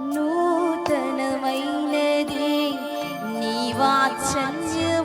నూతనమైనది. నీ వాత్సల్య